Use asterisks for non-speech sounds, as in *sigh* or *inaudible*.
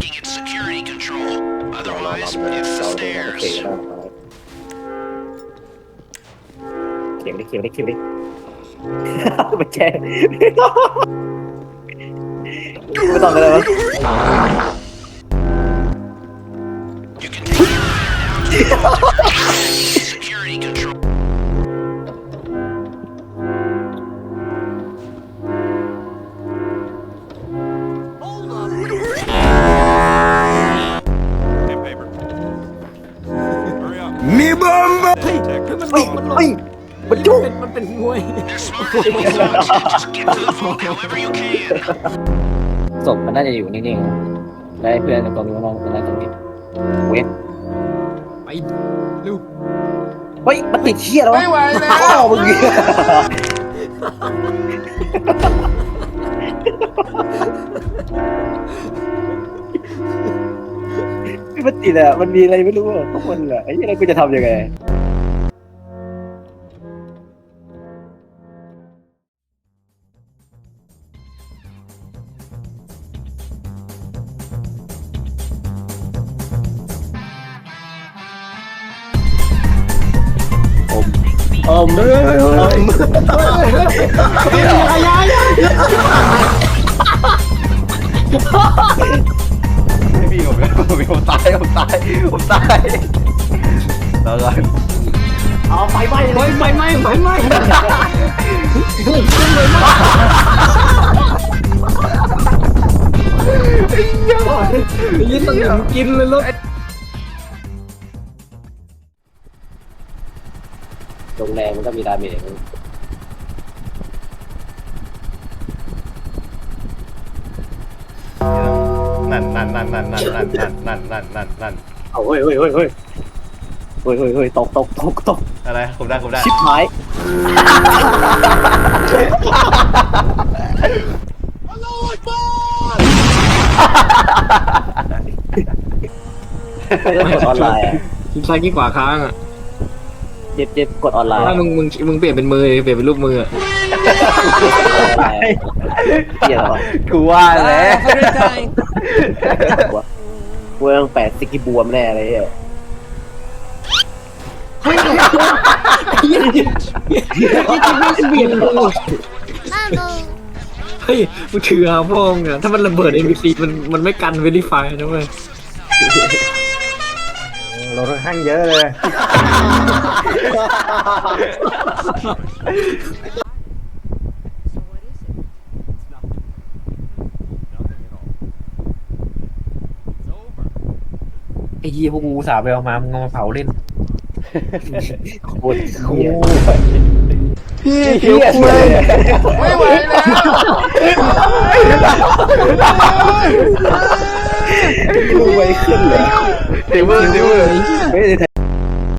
looking at security control. Otherwise, no, no, no, it's the stairs. เขียงดิเขียงดิเขียงดิ ไม่ใช่ไม่ต้องกันเลยวะ *laughs* You can *laughs* ฮ้ยมันหลเฮ้ยบมันหลบเฮ้ยมันจุกเป็นมันเป็นมวย They're smarter than we thought. Just get to the phone however you can. ศพมันน่าจะอยู่นิ่งๆนะได้เพื่อนตรงนี้น้องมันน่าจะมีเว้ยไปเร็วเฮ้ย มันติดเชี่ยแล้วไม่ไหวแล้วอ้าวมึงมันติดอะมันมีอะไรไม่รู้อะทุกคนอะไอ้ยี่เรากูจะทำยังไง อมเลยไม่มีผมผมผมตายผมตายผมตายแล้วก็เอาไฟไหม้ไฟไฟไหม้ไฟไหม้ยี่ต้องหญิงกินเลยลูก โรงแรมมันก็มีดาเมจนั่นนั่นนั่นนั่นนั่นนั่นนั่นนั่นนั่นนั่นนั่นเอาเฮ้ยเฮ้ยเฮ้ยเฮ้ยเฮ้ยเฮ้ยเฮ้ยตกตกตกตกอะไรผมได้ผมได้ชิบหายไม่ได้กดออนไลน์อะคลิกซ้ายคลิกขวาค้างอะ เจ็บเจ็บกดออนไลน์ถ้ามึงมึงมึงเปลี่ยนเป็นมือเปลี่ยนเป็นรูปมืออะเหี้ยเหรอกูว่าแล้วเวืองแปดสกิบวมแน่เลยอะเปลี่ยนมือเฮ้ยมึงถือเอาพ่อมึงอะถ้ามันระเบิด NPC มันมันไม่กันเวลิฟายนะเว้ย เราค่อนข้างเยอะเลยไอ้ยี่พวกกูสาไปเอามา มึงเอามาเผาเล่นโคตรเหี้ยพี่เขียวคุยไม่ไหวแล้ว 顶不住顶不住我也抬